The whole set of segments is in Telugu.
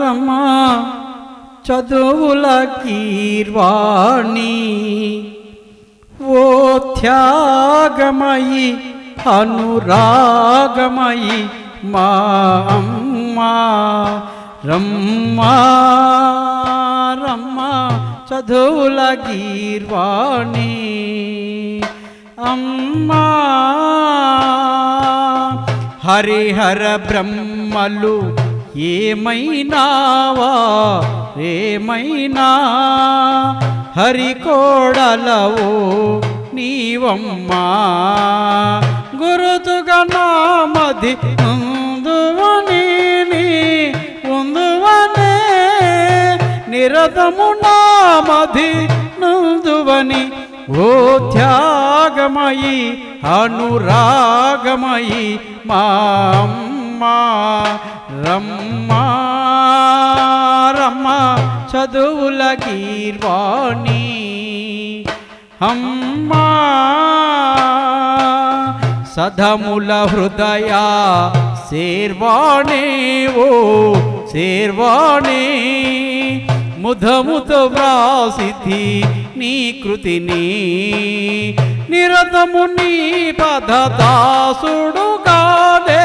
రమ్మా చదువుల కీర్వాణి ఓ త్యాగమయి అనురాగమయి మా అమ్మా. రమ్మా రమ్మా చదువుల గీర్వాణి అమ్మా. హరిహర బ్రహ్మలు ఏమైనావా? ఏమైనా? హరికోడలవో నీవమ్మా. గురుతుగా నామది ఉందువని ఉందువనే. నిరతము నామది నుందువని ఓ త్యాగమయి అనురాగమయి మా అమ్మా రమ్మ చదువుల గీర్వాణి అమ్మా సధముల హృదయ శేర్వాణే ఓ శేర్వాణే. ముధముతో వ్రాసితి నీ కృతిని నిరతము నీ పద దాసుడుగానే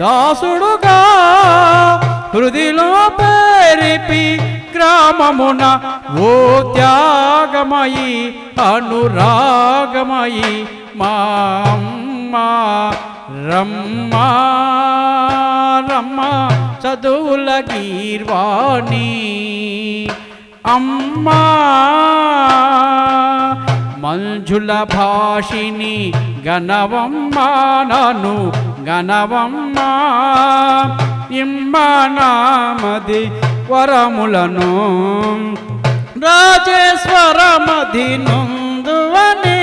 దాసుడుగా హృదిలో పేరిపి గ్రామమున ఓ త్యాగమయి అనురాగమయి మా అమ్మ రమ్మ రమ్మ చదువుల గీర్వాణి. అమ్మా మంజుల భాషిని గణవమ్మానను గణవమ్మ గణవమ్మా. ఇమ్మనామది వరములను రాజేశ్వరమది నుందువనే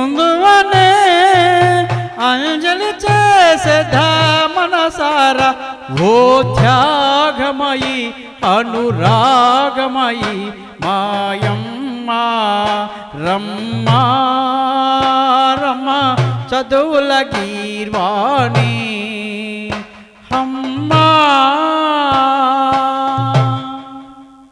ఉందువనే అంజలి చేసే మనసార ఓ త్యాగమయి మాయం రమ్మా రమ్మా రమ్మా. చదువుల గీర్వాణి